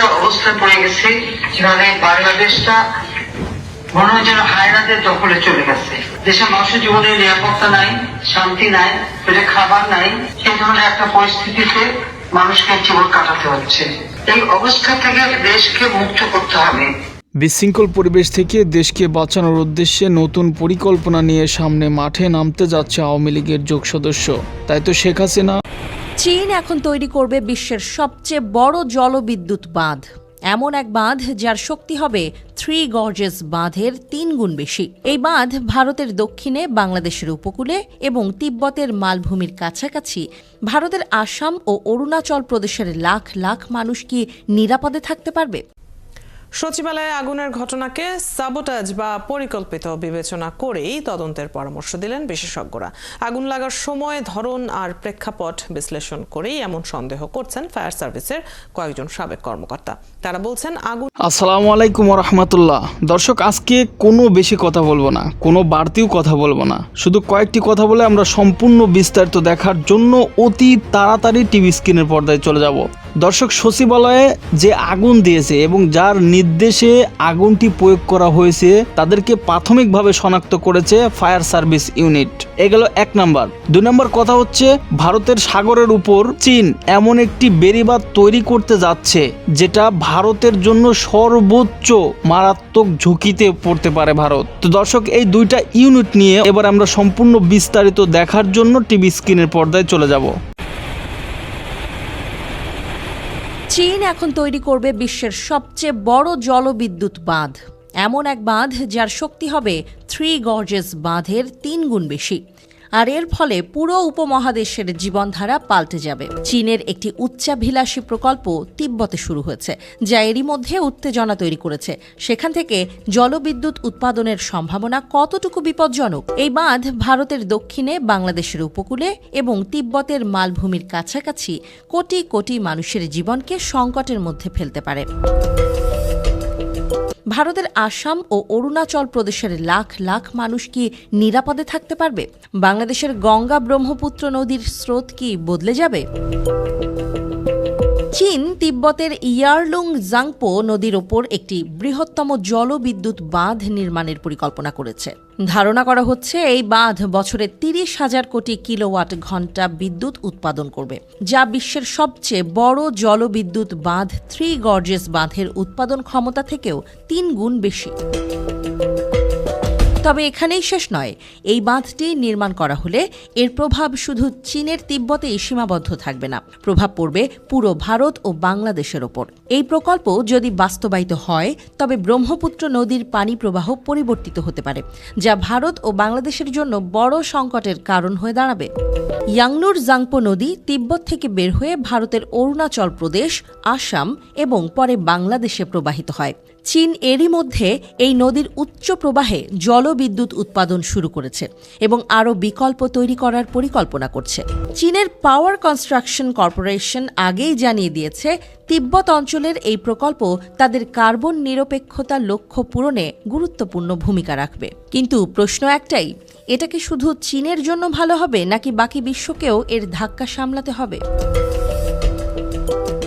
একটা অবস্থায় পড়ে গেছে যেখানে বাংলাদেশটা মনে হয় যেন হায়নাদের দখলে চলে গেছে। দেশের মানুষের জীবনের নিরাপত্তা নাই, শান্তি নাই, পেটে খাবার নাই, সেই ধরনের একটা পরিস্থিতিতে মানুষকে জীবন কাটাতে হচ্ছে। এই অবস্থা থেকে দেশকে মুক্ত করতে হবে। বিশৃঙ্খল পরিবেশ থেকে দেশকে বাঁচানোর উদ্দেশ্যে নতুন পরিকল্পনা নিয়ে সামনে মাঠে নামতে যাচ্ছে আওয়ামী লীগের যোগ সদস্য। তাই তো শেখ হাসিনা চীন এখন তৈরি করবে বিশ্বের সবচেয়ে বড় জলবিদ্যুৎ বাঁধ। এমন এক বাঁধ যার শক্তি হবে থ্রি গর্জেস বাঁধের তিন গুণ বেশি। এই বাঁধ ভারতের দক্ষিণে, বাংলাদেশের উপকূলে এবং তিব্বতের মালভূমির কাছাকাছি। ভারতের আসাম ও অরুণাচল প্রদেশের লাখ লাখ মানুষ কি নিরাপদে থাকতে পারবে? সচিবালয়ে আগুনের ঘটনাকে সাবোটাজ বা পরিকল্পিত বিবেচনা করেই তদন্তের পরামর্শ দিলেন বিশেষজ্ঞরা। আগুন লাগার সময় ধরন আর প্রেক্ষাপট বিশ্লেষণ করেই এমন সন্দেহ করছেন ফায়ার সার্ভিসের কয়েকজন সাবেক কর্মকর্তা। তারা বলছেন, আগুন আসসালামু আলাইকুম রহমতুল্লাহ দর্শক, আজকে কোনো বেশি কথা বলব না, কোনো বাড়তিও কথা বলব না। শুধু কয়েকটি কথা বলে আমরা সম্পূর্ণ বিস্তারিত দেখার জন্য অতি তাড়াতাড়ি টিভি স্ক্রিনের পর্দায় চলে যাব। দর্শক, সচিবালয়ে যে আগুন দিয়েছে এবং যার নির্দেশে আগুনটি প্রয়োগ করা হয়েছে, তাদেরকে প্রাথমিকভাবে শনাক্ত করেছে ফায়ার সার্ভিস ইউনিট। এগুলো এক নাম্বার। দুই নম্বর কথা হচ্ছে, ভারতের সাগরের উপর চীন এমন একটি বেরিবাদ তৈরি করতে যাচ্ছে, যেটা ভারতের জন্য সর্বোচ্চ মারাত্মক ঝুঁকিতে পড়তে পারে ভারত। তো দর্শক, এই দুইটা ইউনিট নিয়ে এবার আমরা সম্পূর্ণ বিস্তারিত দেখার জন্য টিভি স্ক্রিনের পর্দায় চলে যাব। চীন এখন তৈরি করবে বিশ্বের সবচেয়ে বড় জলবিদ্যুৎ বাঁধ। এমন এক বাঁধ যার শক্তি হবে থ্রি গর্জেস বাঁধের তিন গুণ বেশি। আর এর ফলে পুরো উপমহাদেশের জীবনধারা পাল্টে যাবে। চীনের একটি উচ্চাভিলাষী প্রকল্প তিব্বতে শুরু হয়েছে, যা এরই মধ্যে উত্তেজনা তৈরি করেছে। সেখান থেকে জলবিদ্যুৎ উৎপাদনের সম্ভাবনা কতটুকু বিপজ্জনক, এই বাঁধ ভারতের দক্ষিণে, বাংলাদেশের উপকূলে এবং তিব্বতের মালভূমির কাছাকাছি কোটি কোটি মানুষের জীবনকে সংকটের মধ্যে ফেলতে পারে। ভারতের আসাম ও অরুণাচল প্রদেশের লাখ লাখ মানুষ কি নিরাপদে থাকতে পারবে? বাংলাদেশের গঙ্গা ব্রহ্মপুত্র নদীর স্রোত কি বদলে যাবে? চীন তিব্বতের ইয়ারলুং জাংপো নদীর ওপর একটি বৃহত্তম জলবিদ্যুৎ বাঁধ নির্মাণের পরিকল্পনা করেছে। ধারণা করা হচ্ছে এই বাঁধ বছরে তিরিশ হাজার কোটি কিলোওয়াট ঘণ্টা বিদ্যুৎ উৎপাদন করবে, যা বিশ্বের সবচেয়ে বড় জলবিদ্যুৎ বাঁধ থ্রি গর্জেস বাঁধের উৎপাদন ক্ষমতা থেকেও তিন গুণ বেশি। তবে এখানেই শেষ নয়। এই বাঁধটি নির্মাণ করা হলে এর প্রভাব শুধু চীনের তিব্বতেই সীমাবদ্ধ থাকবে না। প্রভাব পড়বে পুরো ভারত ও বাংলাদেশের ওপর। এই প্রকল্প যদি বাস্তবায়িত হয়, তবে ব্রহ্মপুত্র নদীর পানি প্রবাহ পরিবর্তিত হতে পারে, যা ভারত ও বাংলাদেশের জন্য বড় সংকটের কারণ হয়ে দাঁড়াবে। ইয়াংনুর জাংপো নদী তিব্বত থেকে বের হয়ে ভারতের অরুণাচল প্রদেশ, আসাম এবং পরে বাংলাদেশে প্রবাহিত হয়। চীন এরই মধ্যে এই নদীর উচ্চ প্রবাহে জলবিদ্যুৎ উৎপাদন শুরু করেছে এবং আরও বিকল্প তৈরি করার পরিকল্পনা করছে। চীনের পাওয়ার কনস্ট্রাকশন কর্পোরেশন আগেই জানিয়ে দিয়েছে, তিব্বত অঞ্চলের এই প্রকল্প তাদের কার্বন নিরপেক্ষতা লক্ষ্য পূরণে গুরুত্বপূর্ণ ভূমিকা রাখবে। কিন্তু প্রশ্ন একটাই এটা কি শুধু চীনের জন্য ভালো হবে, নাকি বাকি বিশ্বকেও এর ধাক্কা সামলাতে হবে?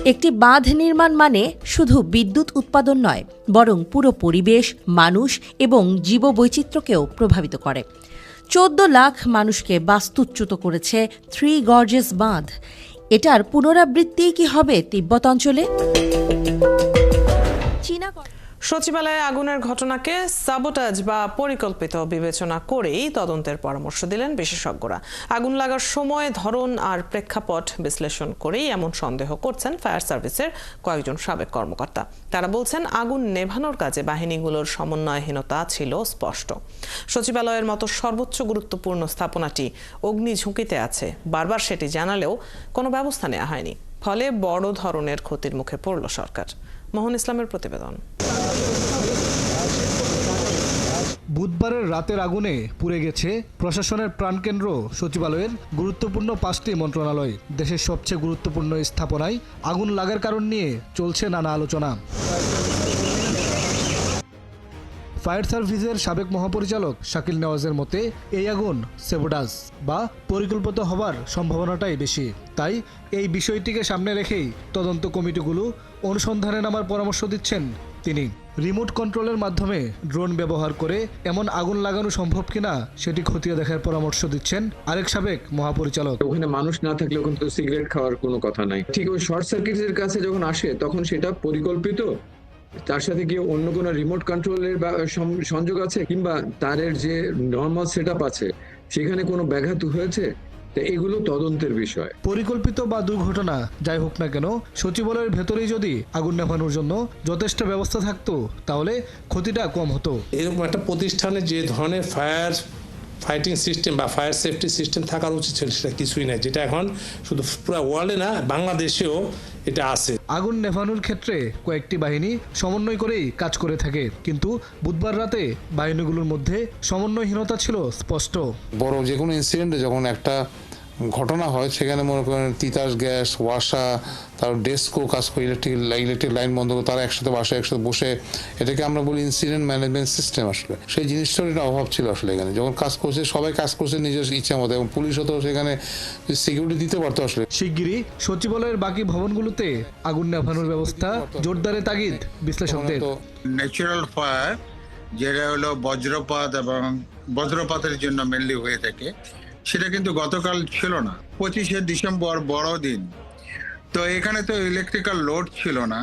একটি বাঁধ নির্মাণ মানে শুধু বিদ্যুৎ উৎপাদন নয়, বরং পুরো পরিবেশ, মানুষ এবং জীববৈচিত্র্যকেও প্রভাবিত করে। চোদ্দ লাখ মানুষকে বাস্তুচ্যুত করেছে থ্রি গর্জেস বাঁধ। এটার পুনরাবৃত্তি কি হবে তিব্বত অঞ্চলে? চীনা সচিবালয়ে আগুনের ঘটনাকে সাবোটাজ বা পরিকল্পিত বিবেচনা করেই তদন্তের পরামর্শ দিলেন বিশেষজ্ঞরা। আগুন লাগার সময় ধরন আর প্রেক্ষাপট বিশ্লেষণ করেই এমন সন্দেহ করছেন ফায়ার সার্ভিসের কয়েকজন সাবেক কর্মকর্তা। তারা বলছেন, আগুন নেভানোর কাজে বাহিনীগুলোর সমন্বয়হীনতা ছিল স্পষ্ট। সচিবালয়ের মতো সর্বোচ্চ গুরুত্বপূর্ণ স্থাপনাটি অগ্নি ঝুঁকিতে আছে। বারবার সেটি জানালেও কোনো ব্যবস্থা নেওয়া হয়নি। ফলে বড় ধরনের ক্ষতির মুখে পড়ল সরকার। মোহন ইসলামের প্রতিবেদন। বুধবারের রাতের আগুনে পুড়ে গেছে প্রশাসনের প্রাণকেন্দ্র সচিবালয়ের গুরুত্বপূর্ণ পাঁচটি মন্ত্রণালয়। দেশের সবচেয়ে গুরুত্বপূর্ণ স্থাপনায় আগুন লাগার কারণ নিয়ে চলছে নানা আলোচনা। ফায়ার সার্ভিসের সাবেক মহাপরিচালক শাকিল নেওয়াজের মতে, এই আগুন সেবোডাস বা পরিকল্পিত হবার সম্ভাবনাটাই বেশি। তাই এই বিষয়টিকে সামনে রেখেই তদন্ত কমিটিগুলো অনুসন্ধানে নামার পরামর্শ দিচ্ছেন তিনি। রিমোট কন্ট্রোলের মাধ্যমে ড্রোন ব্যবহার করে এমন আগুন লাগানো সম্ভব কিনা সেটি খতিয়ে দেখার পরামর্শ দিচ্ছেন আরেক সাবেক মহাপরিচালক। ওখানে মানুষ না থাকলে ওখানে তো সিগারেট খাওয়ার কোনো কথা নাই। ঠিক ওই শর্ট সার্কিটের কাছে যখন আসে তখন সেটা পরিকল্পিত। তার সাথে কি অন্য কোনো রিমোট কন্ট্রোলের বা সংযোগ আছে? কিংবা তারের যে নর্মাল সেট আছে সেখানে কোনো ব্যাঘাত হয়েছে? এগুলো তদন্তের বিষয়। পরিকল্পিত বা দুর্ঘটনা যাই হোক না কেন সচিবালয়ের ভেতরেই যদি আগুন নেভানোর জন্য যথেষ্ট ব্যবস্থা থাকতো তাহলে ক্ষতিটা কম হতো। এরকম একটা প্রতিষ্ঠানে যে ধরনের ফায়ার ফাইটিং সিস্টেম বা ফায়ার সেফটি সিস্টেম থাকার উচিত ছিল সেটা কিছুই নাই। যেটা এখন শুধু পুরো ওয়ার্ল্ডে না বাংলাদেশেও এটা আছে। আগুন নেভানোর ক্ষেত্রে কয়েকটি বাহিনী সমন্বয় করেই কাজ করে থাকে কিন্তু বুধবার রাতে বাহিনীগুলোর মধ্যে সমন্বয়হীনতা ছিল স্পষ্ট। বড় যে কোনো ইনসিডেন্টে যখন একটা ঘটনা হয় সেখানে মনে করেন তিতাস গ্যাস ওয়াসা তারপর ডেস্কো কাজ করে ইলেকট্রিক ইলেকট্রিক লাইন বন্ধ করে তারা একসাথে বাসায় একসাথে বসে এটাকে আমরা বলি ইনসিডেন্ট ম্যানেজমেন্ট সিস্টেম আসলে। সেই জিনিসটার এটা অভাব ছিল আসলে এখানে। যখন কাজ করছে সবাই কাজ করছে নিজের ইচ্ছা মতো এবং পুলিশও তো সেখানে সিকিউরিটি দিতে পারতো আসলে। শিগগিরই সচিবালয়ের বাকি ভবনগুলোতে আগুন নেভানোর ব্যবস্থা জোরদারে তাগিদ বিশ্লেষকদের। ন্যাচারাল ফায়ার যেটা হলো বজ্রপাত এবং বজ্রপাতের জন্য মেনলি হয়ে থাকে। সেটা কিন্তু গতকাল ছিল না। পঁচিশে ডিসেম্বর বড়দিন তো এখানে তো ইলেকট্রিক্যাল লোড ছিল না।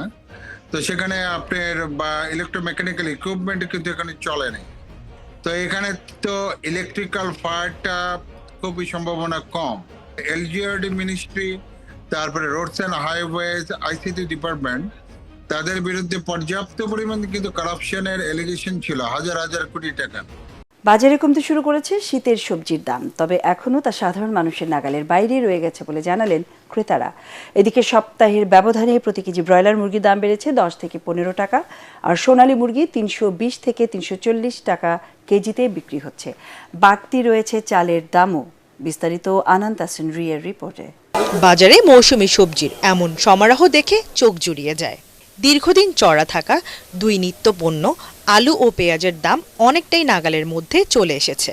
তো সেখানে আপনার বা ইলেকট্রোমেকানিক্যাল ইকুইপমেন্ট কিন্তু এখানে চলে না তো এখানে তো ইলেকট্রিক্যাল ফায়ারটা খুবই সম্ভাবনা কম। এলজিআরডি মিনিস্ট্রি তারপরে roads and highways ICT department তাদের বিরুদ্ধে পর্যাপ্ত পরিমাণে কিন্তু কারাপশনের এলিগেশন ছিল, হাজার হাজার কোটি টাকা। বাজারে কমতে শুরু করেছে শীতের সবজির দাম, তবে এখনও তা সাধারণ মানুষের নাগালের বাইরে রয়ে গেছে বলে জানালেন ক্রেতারা। এদিকে সপ্তাহের ব্যবধানে প্রতি কেজি ব্রয়লার মুরগির দাম বেড়েছে দশ থেকে পনেরো টাকা, আর সোনালী মুরগি তিনশো বিশ থেকে তিনশো চল্লিশ টাকা কেজিতে বিক্রি হচ্ছে। বাড়তি রয়েছে চালের দামও, বিস্তারিত আনন্দ রিয়ের রিপোর্টে। বাজারে মৌসুমি সবজির এমন সমারোহ দেখে চোখ জুড়িয়ে যায়। দীর্ঘদিন চড়া থাকা দুই নিত্য পণ্য আলু ও পেঁয়াজের দাম অনেকটাই নাগালের মধ্যে চলে এসেছে।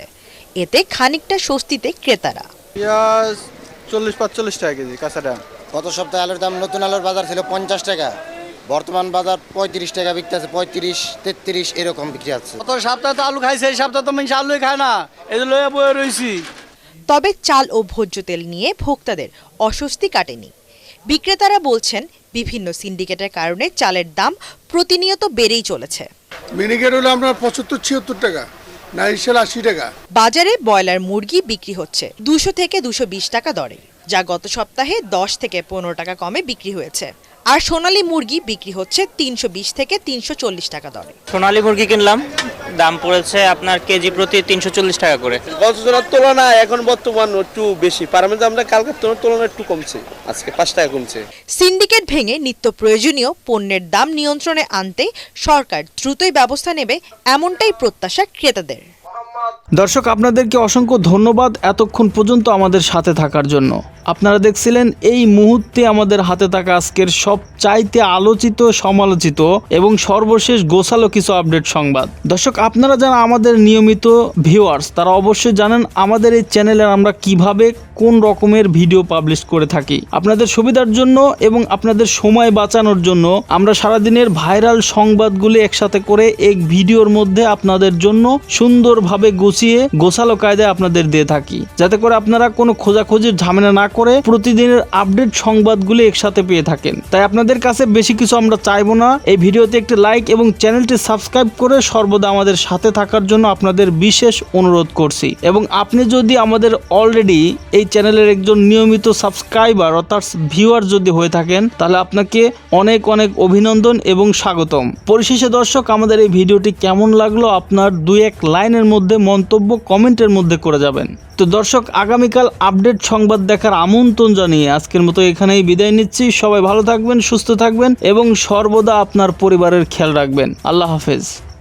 এতে খানিকটা স্বস্তিতে ক্রেতারা। পেঁয়াজ চল্লিশ পাঁচচল্লিশ টাকা কেজি কাঁচাটা গত সপ্তাহে আলুর দাম নতুন আলুর বাজার ছিল পঞ্চাশ টাকা। বর্তমান বাজার পঁয়ত্রিশ টাকা বিক্রি আছে পঁয়ত্রিশ তেত্রিশ এরকম বিক্রি আছে। গত সপ্তাহে তো আলু খাইছে এই সপ্তাহে তো মানুষ আলুই খায় না। এই লয়ে বয়ে রয়েছি তবে চাল ও ভোজ্য তেল নিয়ে ভোক্তাদের অস্বস্তি কাটেনি। বিক্রেতারা বলছেন বিভিন্ন সিন্ডিকেটের কারণে চালের দাম প্রতিনিয়ত বেড়েই চলেছে। মিনিকেট হলো আপনার পঁচাত্তর ছিয়াত্তর টাকা আশি টাকা। বাজারে ব্রয়লার মুরগি বিক্রি হচ্ছে দুশো থেকে দুশো বিশ টাকা দরে যা গত সপ্তাহে দশ থেকে পনেরো টাকা কমে বিক্রি হয়েছে। আর সোনালী মুরগি বিক্রি হচ্ছে তিনশো বিশ থেকে তিনশো চল্লিশ টাকা দরে। সোনালী মুরগি কিনলাম দাম পড়েছে আপনার কেজি প্রতি তিনশো চল্লিশ টাকা করে। গতজনের তুলনায় এখন বর্তমান একটু বেশি। পারমেন্ট আমরা কালকের তুলনায় একটু কমছে। আজকে পাঁচ টাকা কমছে। সিন্ডিকেট ভেঙে নিত্য প্রয়োজনীয় পণ্যের দাম নিয়ন্ত্রণে আনতে সরকার দ্রুতই ব্যবস্থা নেবে এমনটাই প্রত্যাশা ক্রেতাদের। দর্শক আপনাদেরকে অসংখ্য ধন্যবাদ এতক্ষণ পর্যন্ত আমাদের সাথে থাকার জন্য। আপনারা দেখছিলেন এই মুহূর্তে আমাদের হাতে থাকা আজকের সব চাইতে আলোচিত, সমালোচিত এবং সর্বশেষ গোছালো কিছু আপডেট সংবাদ। দর্শক, আপনারা যারা আমাদের নিয়মিত ভিউয়ার্স, তারা অবশ্যই জানেন আমাদের এই চ্যানেলে আমরা কীভাবে কোন রকমের ভিডিও পাবলিশ করে থাকি। আপনাদের সুবিধার জন্য এবং আপনাদের সময় বাঁচানোর জন্য আমরা সারাদিনের ভাইরাল সংবাদগুলি একসাথে করে এক ভিডিওর মধ্যে আপনাদের জন্য সুন্দরভাবে গুছিয়ে, গোছালো কায়দায় আপনাদের দিয়ে থাকি। যাতে করে আপনারা কোনো খোঁজাখুঁজির ঝামেলা না করে প্রতিদিনের আপডেট সংবাদগুলি একসাথে পেয়ে থাকেন। তাই আপনাদের কাছে বেশি কিছু আমরা চাইব না। এই ভিডিওতে একটি লাইক এবং চ্যানেলটি সাবস্ক্রাইব করে সর্বদা আমাদের সাথে থাকার জন্য আপনাদের বিশেষ অনুরোধ করছি। এবং আপনি যদি আমাদের অলরেডি এই চ্যানেলের একজন নিয়মিত সাবস্ক্রাইবার অর্থাৎ ভিউয়ার যদি হয়ে থাকেন, তাহলে আপনাকে অনেক অনেক অভিনন্দন এবং স্বাগতম। পরিশেষে দর্শক, আমাদের এই ভিডিওটি কেমন লাগল আপনার দুই এক লাইনের মধ্যে মন্তব্য কমেন্টের মধ্যে করে যাবেন। তো দর্শক, আগামীকাল আপডেট সংবাদ দেখার আমন্ত্রণ জানিয়ে আজকের মতো এখানেই বিদায় নিচ্ছি। সবাই ভালো থাকবেন, সুস্থ থাকবেন এবং সর্বদা আপনার পরিবারের খেয়াল রাখবেন। আল্লাহ হাফেজ।